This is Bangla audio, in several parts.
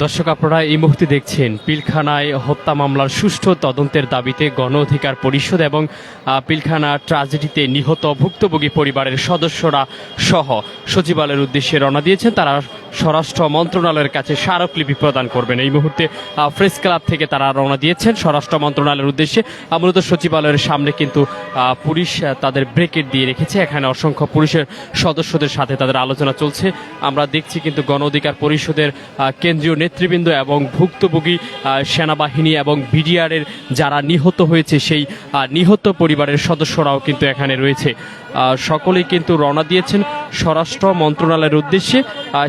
দর্শক, আপনারা এই মুহূর্তে দেখছেন পিলখানায় হত্যা মামলার সুষ্ঠু তদন্তের দাবিতে গণ অধিকার পরিষদ এবং পিলখানা ট্রাজেডিতে নিহত ভুক্তভোগী পরিবারের সদস্যরা সহ সচিবালয়ের উদ্দেশ্যে রওনা দিয়েছেন। তারা স্বরাষ্ট্র মন্ত্রণালয়ের কাছে স্মারকলিপি প্রদান করবেন। এই মুহূর্তে প্রেস ক্লাব থেকে তারা রওনা দিয়েছেন স্বরাষ্ট্র মন্ত্রণালয়ের উদ্দেশ্যে। মূলত সচিবালয়ের সামনে কিন্তু পুলিশ তাদের ব্রেকেট দিয়ে রেখেছে। এখানে অসংখ্য পুলিশের সদস্যদের সাথে তাদের আলোচনা চলছে। আমরা দেখছি কিন্তু গণ অধিকার পরিষদের কেন্দ্রীয় নেতৃবৃন্দ এবং ভুক্তভোগী সেনাবাহিনী এবং বিডিআরের যারা নিহত হয়েছে, সেই নিহত পরিবারের সদস্যরাও কিন্তু এখানে রয়েছে। সকলেই কিন্তু রওনা দিয়েছেন স্বরাষ্ট্র মন্ত্রণালয়ের উদ্দেশ্যে।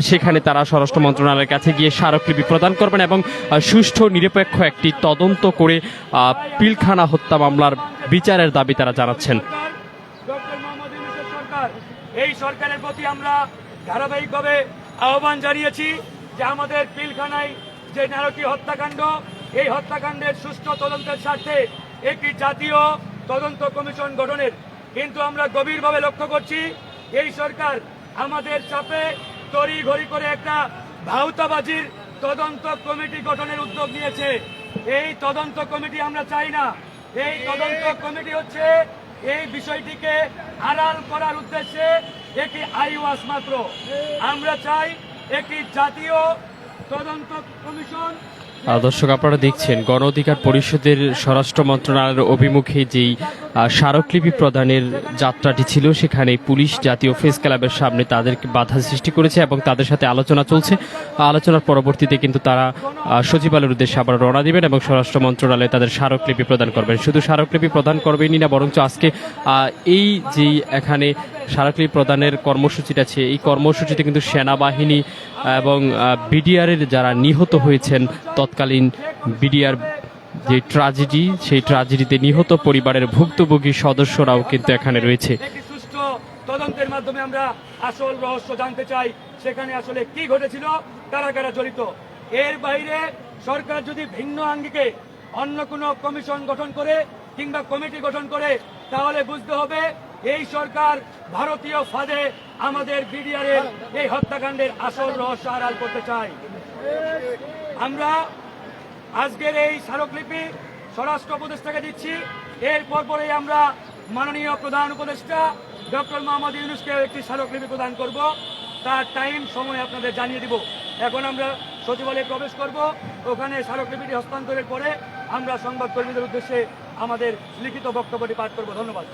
সেখানে তারা স্বরাষ্ট্র মন্ত্রণালয়ের কাছে গিয়ে স্মারকলিপি প্রদান করবেন এবং সুষ্ঠু, নিরপেক্ষ একটি তদন্ত করে পিলখানা হত্যা মামলার বিচারের দাবি তারা জানাচ্ছেন। এই সরকারের প্রতি আমরা ধারাবাহিকভাবে আহ্বান জানিয়েছি। যে আমাদের পিলখানায় যে নারকীয় হত্যাকাণ্ড, এই হত্যাকাণ্ডের সুষ্ঠু তদন্তের স্বার্থে একটি জাতীয় তদন্ত কমিশন গঠনের। কিন্তু আমরা গভীরভাবে লক্ষ্য করছি, এই সরকার আমাদের চাপে তড়ি ঘড়ি করে একটা ভাউতাবাজির তদন্ত কমিটি গঠনের উদ্যোগ নিয়েছে। এই তদন্ত কমিটি আমরা চাই না। এই তদন্ত কমিটি হচ্ছে এই বিষয়টিকে আড়াল করার উদ্দেশ্যে একটি আইওয়াস মাত্র। আমরা চাই একটি জাতীয় তদন্ত কমিশন দর্শক, আপনারা দেখছেন গণ অধিকার পরিষদের স্বরাষ্ট্র মন্ত্রণালয়ের অভিমুখে যেই স্মারকলিপি প্রদানের যাত্রাটি ছিল, সেখানে পুলিশ জাতীয় ফেস ক্লাবের সামনে তাদেরকে বাধা সৃষ্টি করেছে এবং তাদের সাথে আলোচনা চলছে। আলোচনার পরবর্তীতে কিন্তু তারা সচিবালয়ের উদ্দেশ্যে আবার রওনা দিবেন এবং স্বরাষ্ট্র মন্ত্রণালয়ে তাদের স্মারকলিপি প্রদান করবেন। শুধু স্মারকলিপি প্রদান করবেনই না, বরঞ্চ আজকে এই যেই, এখানে স্মারকলিপি প্রদানের কর্মসূচিটা আছে। এই কর্মসূচিতে কিন্তু সেনাবাহিনী এবং বিডিআরের যারা নিহত হয়েছেন, তৎকালীন বিডিআর যে ট্রাজেডি সেই ট্রাজেডিতে নিহত পরিবারের ভুক্তভোগী সদস্যরাও কিন্তু এখানে রয়েছে। তদন্তের মাধ্যমে আমরা আসল রহস্য জানতে চাই, সেখানে আসলে কি ঘটেছিল, কারা কারা জড়িত? এর বাইরে সরকার যদি ভিন্ন আঙ্গিকে অন্য কোনো কমিশন গঠন করে কিংবা কমিটি গঠন করে, তাহলে বুঝতে হবে এই সরকার ভারতীয় ফাঁদে আমাদের বিডিআরের এই হত্যাকাণ্ডের আসল রহস্য আড়াল করতে চায়। আমরা আজকের এই স্মারকলিপি স্বরাষ্ট্র উপদেষ্টাকে দিচ্ছি। এর পরপরেই আমরা মাননীয় প্রধান উপদেষ্টা ডক্টর মোহাম্মদ ইউনুসকে একটি স্মারকলিপি প্রদান করব। তার টাইম, সময় আপনাদের জানিয়ে দিব। এখন আমরা সচিবালয়ে প্রবেশ করব। ওখানে স্মারকলিপিটি হস্তান্তরের পরে আমরা সংবাদকর্মীদের উদ্দেশ্যে আমাদের লিখিত বক্তব্যটি পাঠ করব। ধন্যবাদ।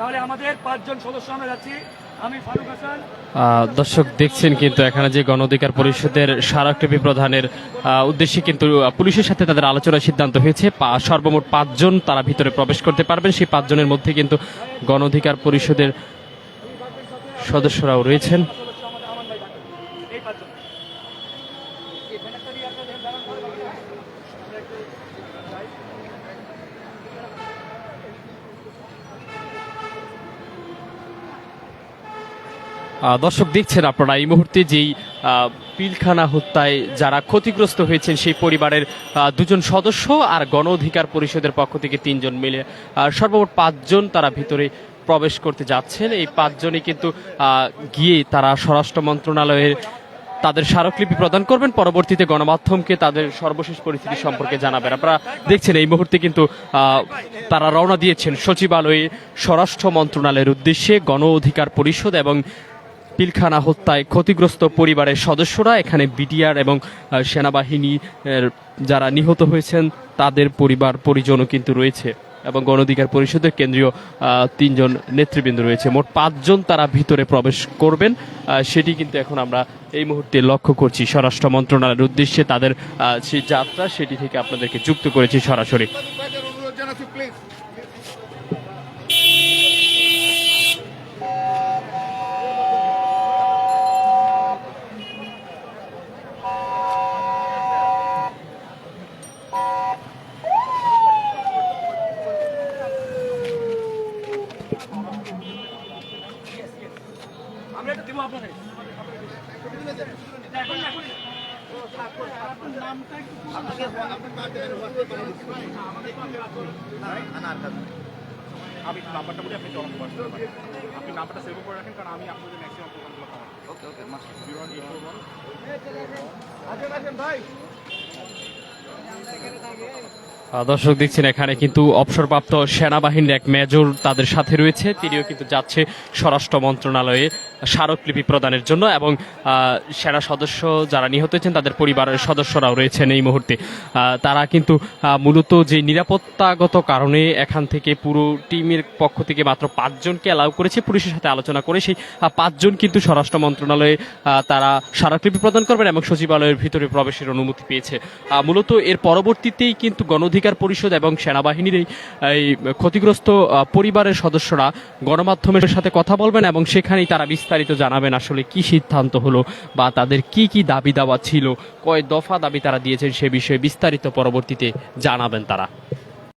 তাহলে আমাদের পাঁচজন সদস্য আমরা যাচ্ছি। আমি ফারুক হাসান। দর্শক দেখছেন কিন্তু এখানে যে গণ অধিকার পরিষদের স্মারকলিপি প্রধানের উদ্দেশ্যে কিন্তু পুলিশের সাথে তাদের আলোচনার সিদ্ধান্ত হয়েছে। সর্বমোট পাঁচজন তারা ভিতরে প্রবেশ করতে পারবেন। সেই পাঁচজনের মধ্যে কিন্তু গণ অধিকার পরিষদের সদস্যরাও রয়েছেন সদস্য আমাদের আমান ভাই থাকবে। এই পাঁচজন এই ব্যানারটা দিয়ে আপনাদের দাঁড়ান করে রাখবেন। আমরা একটু যাই। আহ, দর্শক দেখছেন আপনারা এই মুহূর্তে যেই পিলখানা হত্যায় যারা ক্ষতিগ্রস্ত হয়েছেন সেই পরিবারের দুজন সদস্য আর গণ অধিকার পরিষদের পক্ষ থেকে তিনজন মিলে সর্বমোট পাঁচজন তারা ভিতরে প্রবেশ করতে যাচ্ছেন। এই পাঁচজনই কিন্তু গিয়ে তারা স্বরাষ্ট্র মন্ত্রণালয়ের তাদের স্মারকলিপি প্রদান করবেন। পরবর্তীতে গণমাধ্যমকে তাদের সর্বশেষ পরিস্থিতি সম্পর্কে জানাবেন। আপনারা দেখছেন এই মুহূর্তে কিন্তু তারা রওনা দিয়েছেন সচিবালয়ে স্বরাষ্ট্র মন্ত্রণালয়ের উদ্দেশ্যে গণ অধিকার পরিষদ এবং পিলখানা হত্যায় ক্ষতিগ্রস্ত পরিবারের সদস্যরা, এখানে বিডিআর এবং সেনাবাহিনীর যারা নিহত হয়েছেন, তাদের পরিবার পরিজনও কিন্তু রয়েছে এবং গণ অধিকার পরিষদের কেন্দ্রীয় তিনজন নেতৃবৃন্দ রয়েছে। মোট পাঁচজন তারা ভিতরে প্রবেশ করবেন। সেটি কিন্তু এখন আমরা এই মুহূর্তে লক্ষ্য করছি। স্বরাষ্ট্র মন্ত্রণালয়ের উদ্দেশ্যে তাদের সেই যাত্রা, সেটি থেকে আপনাদেরকে যুক্ত করেছি সরাসরি ভাইদের অনুরোধ জানাচ্ছি প্লিজ আমরা এটা দিব আপনাদের এখন এখন আমি নাম্বারটা বলি আপনি জমা করতে পারেন আপনি নাম্বারটা সেভ করে রাখেন কারণ আমি আপনাদের ম্যাক্সিমাম প্রোগ্রামগুলো করাই আহ, দর্শক দেখছেন এখানে কিন্তু অবসরপ্রাপ্ত সেনাবাহিনীর এক মেজর তাদের সাথে রয়েছে। তিনিও কিন্তু যাচ্ছে স্বরাষ্ট্র মন্ত্রণালয়ে। স্মারকলিপি প্রদানের জন্য এবং সেনা সদস্য যারা নিহত হয়েছেন, তাদের পরিবারের সদস্যরাও রয়েছেন এই মুহূর্তে। তারা কিন্তু মূলত যে নিরাপত্তাগত কারণে এখান থেকে পুরো টিমের পক্ষ থেকে মাত্র পাঁচজনকে অ্যালাউ করেছে, পুলিশের সাথে আলোচনা করে সেই পাঁচজন কিন্তু স্বরাষ্ট্র মন্ত্রণালয়ে তারা স্মারকলিপি প্রদান করবেন এবং সচিবালয়ের ভিতরে প্রবেশের অনুমতি পেয়েছে। মূলত এর পরবর্তীতেই কিন্তু গণঅধিকার পরিষদ এবং সেনাবাহিনীর এই ক্ষতিগ্রস্ত পরিবারের সদস্যরা গণমাধ্যমের সাথে কথা বলবেন এবং সেখানেই তারা বিস্তারিত জানাবেন আসলে কি সিদ্ধান্ত হলো বা তাদের কি কি দাবি দাওয়া ছিল, কয় দফা দাবি তারা দিয়েছেন সে বিষয়ে বিস্তারিত পরবর্তীতে জানাবেন তারা।